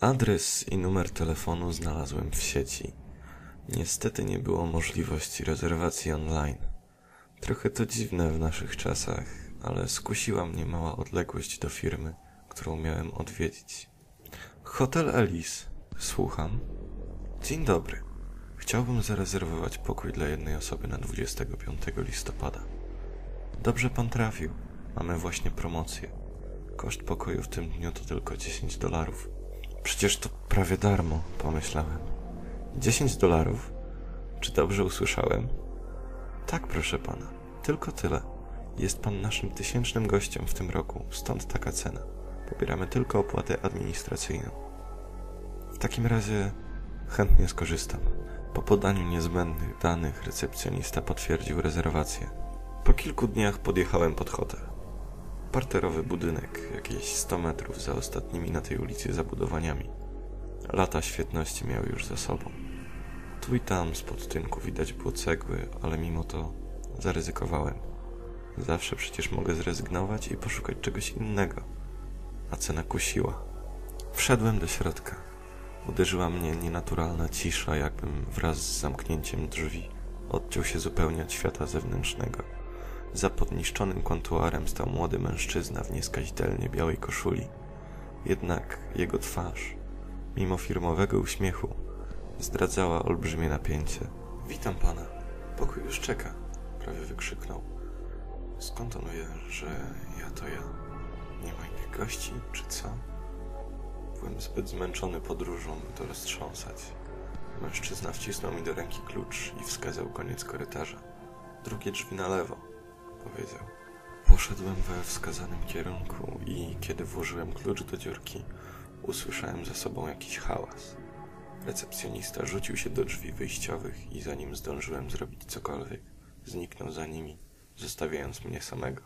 Adres i numer telefonu znalazłem w sieci. Niestety nie było możliwości rezerwacji online. Trochę to dziwne w naszych czasach, ale skusiła mnie mała odległość do firmy, którą miałem odwiedzić. Hotel Elis. Słucham. Dzień dobry. Chciałbym zarezerwować pokój dla jednej osoby na 25 listopada. Dobrze pan trafił. Mamy właśnie promocję. Koszt pokoju w tym dniu to tylko 10 dolarów. Przecież to prawie darmo, pomyślałem. 10 dolarów? Czy dobrze usłyszałem? Tak, proszę pana. Tylko tyle. Jest pan naszym tysięcznym gościem w tym roku, stąd taka cena. Pobieramy tylko opłatę administracyjną. W takim razie chętnie skorzystam. Po podaniu niezbędnych danych recepcjonista potwierdził rezerwację. Po kilku dniach podjechałem pod hotel. Parterowy budynek, jakieś 100 metrów za ostatnimi na tej ulicy zabudowaniami. Lata świetności miał już za sobą. Tu i tam spod tynku widać było cegły, ale mimo to zaryzykowałem. Zawsze przecież mogę zrezygnować i poszukać czegoś innego. A cena kusiła. Wszedłem do środka. Uderzyła mnie nienaturalna cisza, jakbym wraz z zamknięciem drzwi odciął się zupełnie od świata zewnętrznego. Za podniszczonym kontuarem stał młody mężczyzna w nieskazitelnie białej koszuli. Jednak jego twarz, mimo firmowego uśmiechu, zdradzała olbrzymie napięcie. Witam pana. Pokój już czeka, prawie wykrzyknął. Skąd on wie, że ja to ja? Nie ma innych gości, czy co? Byłem zbyt zmęczony podróżą, by to roztrząsać. Mężczyzna wcisnął mi do ręki klucz i wskazał koniec korytarza. Drugie drzwi na lewo, powiedział. Poszedłem we wskazanym kierunku i kiedy włożyłem klucz do dziurki, usłyszałem za sobą jakiś hałas. Recepcjonista rzucił się do drzwi wyjściowych i zanim zdążyłem zrobić cokolwiek, zniknął za nimi, zostawiając mnie samego.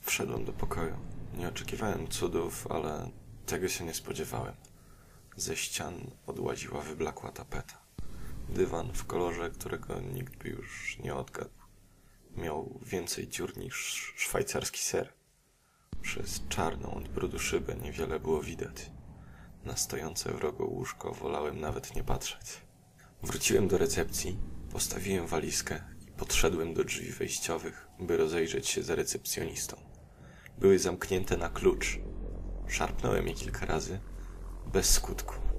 Wszedłem do pokoju. Nie oczekiwałem cudów, ale tego się nie spodziewałem. Ze ścian odłaziła wyblakła tapeta. Dywan w kolorze, którego nikt by już nie odgadł. Miał więcej dziur niż szwajcarski ser. Przez czarną od brudu szybę niewiele było widać. Na stojące w rogu łóżko wolałem nawet nie patrzeć. Wróciłem do recepcji, postawiłem walizkę i podszedłem do drzwi wejściowych, by rozejrzeć się za recepcjonistą. Były zamknięte na klucz. Szarpnąłem je kilka razy, bez skutku.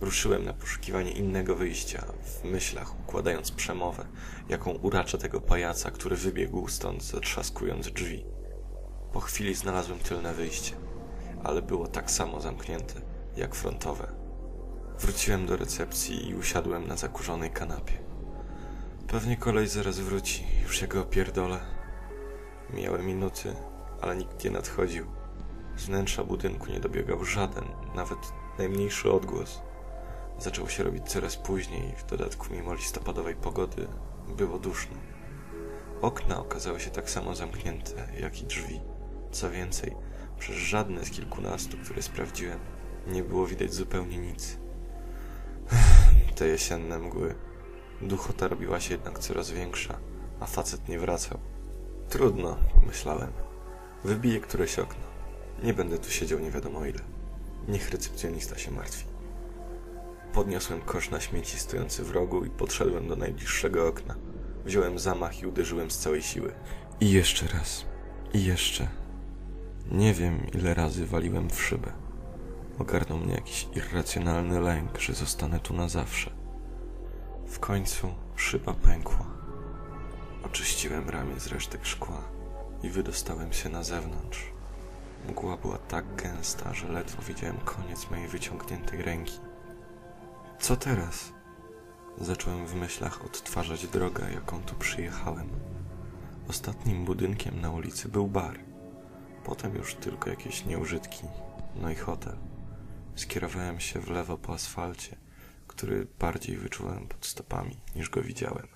Ruszyłem na poszukiwanie innego wyjścia, w myślach układając przemowę, jaką uraczę tego pajaca, który wybiegł stąd zatrzaskując drzwi. Po chwili znalazłem tylne wyjście, ale było tak samo zamknięte, jak frontowe. Wróciłem do recepcji i usiadłem na zakurzonej kanapie. Pewnie kolej zaraz wróci, już się go opierdolę. Mijały minuty, ale nikt nie nadchodził. Z wnętrza budynku nie dobiegał żaden, nawet najmniejszy odgłos. Zaczął się robić coraz później, w dodatku mimo listopadowej pogody było duszno. Okna okazały się tak samo zamknięte, jak i drzwi. Co więcej, przez żadne z kilkunastu, które sprawdziłem, nie było widać zupełnie nic. Te jesienne mgły. Duchota robiła się jednak coraz większa, a facet nie wracał. Trudno, myślałem. Wybiję któreś okno. Nie będę tu siedział nie wiadomo ile. Niech recepcjonista się martwi. Podniosłem kosz na śmieci stojący w rogu i podszedłem do najbliższego okna. Wziąłem zamach i uderzyłem z całej siły. I jeszcze raz. I jeszcze. Nie wiem, ile razy waliłem w szybę. Ogarnął mnie jakiś irracjonalny lęk, że zostanę tu na zawsze. W końcu szyba pękła. Oczyściłem ramię z resztek szkła i wydostałem się na zewnątrz. Mgła była tak gęsta, że ledwo widziałem koniec mojej wyciągniętej ręki. Co teraz? Zacząłem w myślach odtwarzać drogę, jaką tu przyjechałem. Ostatnim budynkiem na ulicy był bar. Potem już tylko jakieś nieużytki, no i hotel. Skierowałem się w lewo po asfalcie, który bardziej wyczułem pod stopami, niż go widziałem.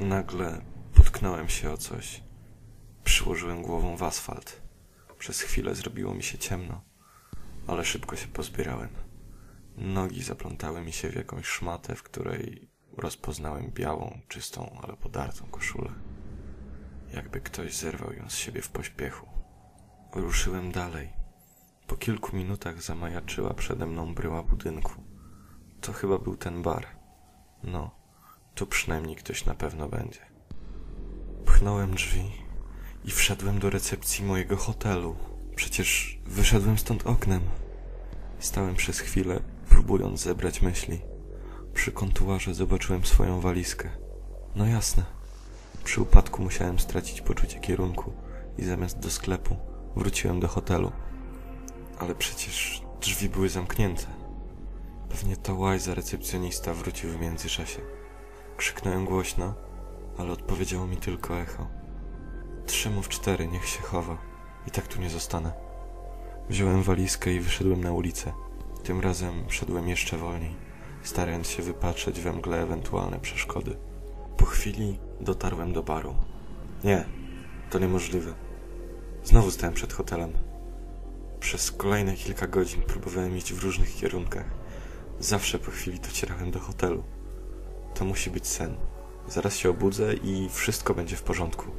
Nagle potknąłem się o coś. Przyłożyłem głową w asfalt. Przez chwilę zrobiło mi się ciemno, ale szybko się pozbierałem. Nogi zaplątały mi się w jakąś szmatę, w której rozpoznałem białą, czystą, ale podartą koszulę. Jakby ktoś zerwał ją z siebie w pośpiechu. Ruszyłem dalej. Po kilku minutach zamajaczyła przede mną bryła budynku. To chyba był ten bar. No, tu przynajmniej ktoś na pewno będzie. Pchnąłem drzwi i wszedłem do recepcji mojego hotelu. Przecież wyszedłem stąd oknem. Stałem przez chwilę, próbując zebrać myśli. Przy kontuarze zobaczyłem swoją walizkę. No jasne. Przy upadku musiałem stracić poczucie kierunku i zamiast do sklepu wróciłem do hotelu. Ale przecież drzwi były zamknięte. Pewnie to łajza recepcjonista wrócił w międzyczasie. Krzyknąłem głośno, ale odpowiedziało mi tylko echo. Trzy mów cztery, niech się chowa. I tak tu nie zostanę. Wziąłem walizkę i wyszedłem na ulicę. Tym razem szedłem jeszcze wolniej, starając się wypatrzeć we mgle ewentualne przeszkody. Po chwili dotarłem do baru. Nie, to niemożliwe. Znowu stałem przed hotelem. Przez kolejne kilka godzin próbowałem iść w różnych kierunkach. Zawsze po chwili docierałem do hotelu. To musi być sen. Zaraz się obudzę i wszystko będzie w porządku.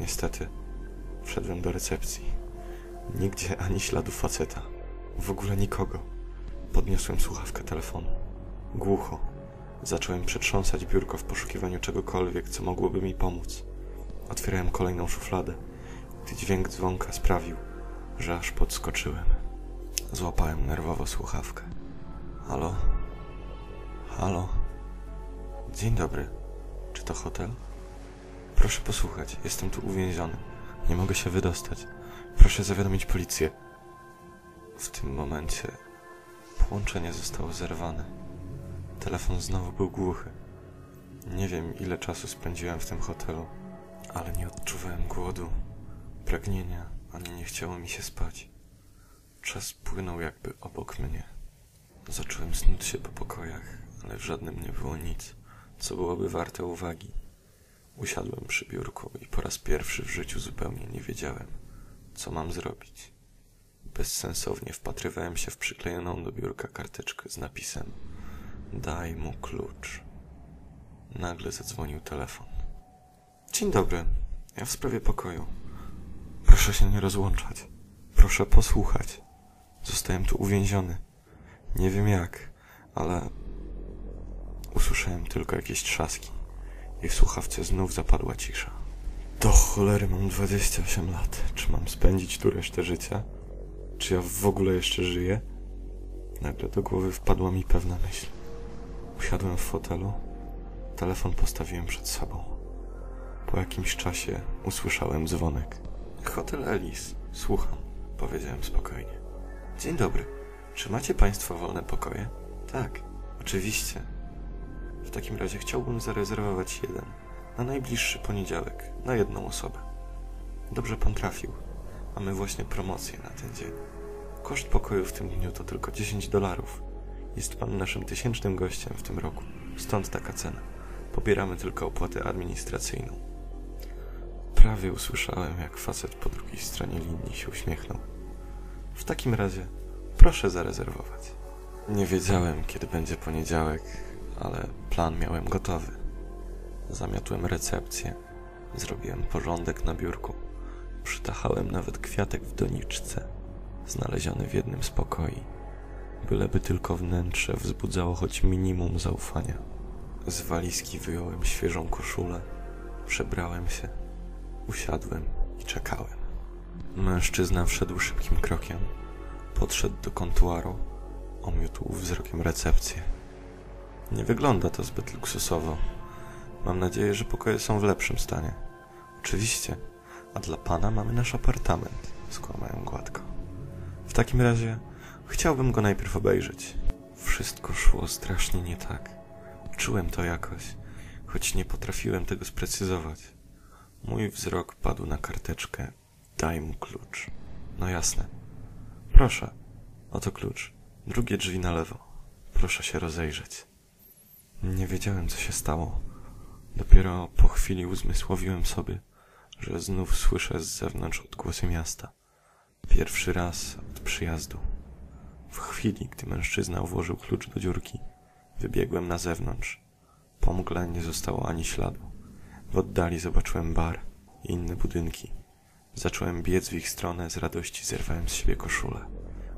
Niestety, wszedłem do recepcji. Nigdzie ani śladu faceta. W ogóle nikogo. Podniosłem słuchawkę telefonu. Głucho. Zacząłem przetrząsać biurko w poszukiwaniu czegokolwiek, co mogłoby mi pomóc. Otwierałem kolejną szufladę, gdy dźwięk dzwonka sprawił, że aż podskoczyłem. Złapałem nerwowo słuchawkę. Halo? Halo? Dzień dobry. Czy to hotel? Proszę posłuchać, jestem tu uwięziony. Nie mogę się wydostać. Proszę zawiadomić policję. W tym momencie połączenie zostało zerwane. Telefon znowu był głuchy. Nie wiem, ile czasu spędziłem w tym hotelu, ale nie odczuwałem głodu, pragnienia, ani nie chciało mi się spać. Czas płynął jakby obok mnie. Zacząłem snuć się po pokojach, ale w żadnym nie było nic, co byłoby warte uwagi. Usiadłem przy biurku i po raz pierwszy w życiu zupełnie nie wiedziałem, co mam zrobić. Bezsensownie wpatrywałem się w przyklejoną do biurka karteczkę z napisem Daj mu klucz. Nagle zadzwonił telefon. Dzień dobry. Ja w sprawie pokoju. Proszę się nie rozłączać. Proszę posłuchać. Zostałem tu uwięziony. Nie wiem jak, ale usłyszałem tylko jakieś trzaski i w słuchawce znów zapadła cisza. Do cholery mam 28 lat. Czy mam spędzić tu resztę życia? Czy ja w ogóle jeszcze żyję? Nagle do głowy wpadła mi pewna myśl. Usiadłem w fotelu, telefon postawiłem przed sobą. Po jakimś czasie usłyszałem dzwonek. Hotel Elis, słucham, powiedziałem spokojnie. Dzień dobry. Czy macie Państwo wolne pokoje? Tak, oczywiście. W takim razie chciałbym zarezerwować jeden na najbliższy poniedziałek, na jedną osobę. Dobrze pan trafił. Mamy właśnie promocję na ten dzień. Koszt pokoju w tym dniu to tylko 10 dolarów. Jest pan naszym tysięcznym gościem w tym roku. Stąd taka cena. Pobieramy tylko opłatę administracyjną. Prawie usłyszałem, jak facet po drugiej stronie linii się uśmiechnął. W takim razie proszę zarezerwować. Nie wiedziałem, kiedy będzie poniedziałek, ale plan miałem gotowy. Zamiotłem recepcję, zrobiłem porządek na biurku, przytachałem nawet kwiatek w doniczce, znaleziony w jednym z pokoi, byleby tylko wnętrze wzbudzało choć minimum zaufania. Z walizki wyjąłem świeżą koszulę, przebrałem się, usiadłem i czekałem. Mężczyzna wszedł szybkim krokiem, podszedł do kontuaru, omiótł wzrokiem recepcję. Nie wygląda to zbyt luksusowo. Mam nadzieję, że pokoje są w lepszym stanie. Oczywiście, a dla pana mamy nasz apartament, skłamają gładko. W takim razie chciałbym go najpierw obejrzeć. Wszystko szło strasznie nie tak. Czułem to jakoś, choć nie potrafiłem tego sprecyzować. Mój wzrok padł na karteczkę. Daj mu klucz. No jasne. Proszę. Oto klucz. Drugie drzwi na lewo. Proszę się rozejrzeć. Nie wiedziałem, co się stało. Dopiero po chwili uzmysłowiłem sobie, że znów słyszę z zewnątrz odgłosy miasta. Pierwszy raz od przyjazdu. W chwili, gdy mężczyzna włożył klucz do dziurki, wybiegłem na zewnątrz. Po mgle nie zostało ani śladu. W oddali zobaczyłem bar i inne budynki. Zacząłem biec w ich stronę, z radości zerwałem z siebie koszulę.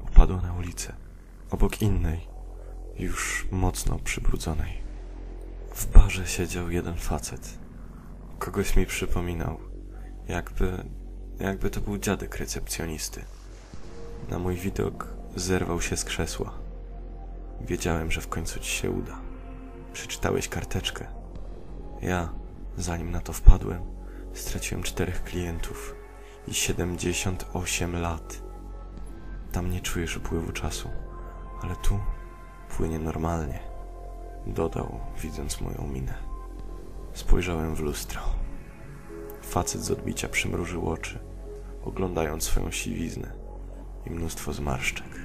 Upadła na ulicę, obok innej, już mocno przybrudzonej. W barze siedział jeden facet. Kogoś mi przypominał, jakby, jakby to był dziadek recepcjonisty. Na mój widok zerwał się z krzesła. Wiedziałem, że w końcu ci się uda. Przeczytałeś karteczkę. Ja, zanim na to wpadłem, straciłem czterech klientów i 78 lat. Tam nie czujesz upływu czasu, ale tu płynie normalnie. Dodał, widząc moją minę. Spojrzałem w lustro. Facet z odbicia przymrużył oczy, oglądając swoją siwiznę i mnóstwo zmarszczek.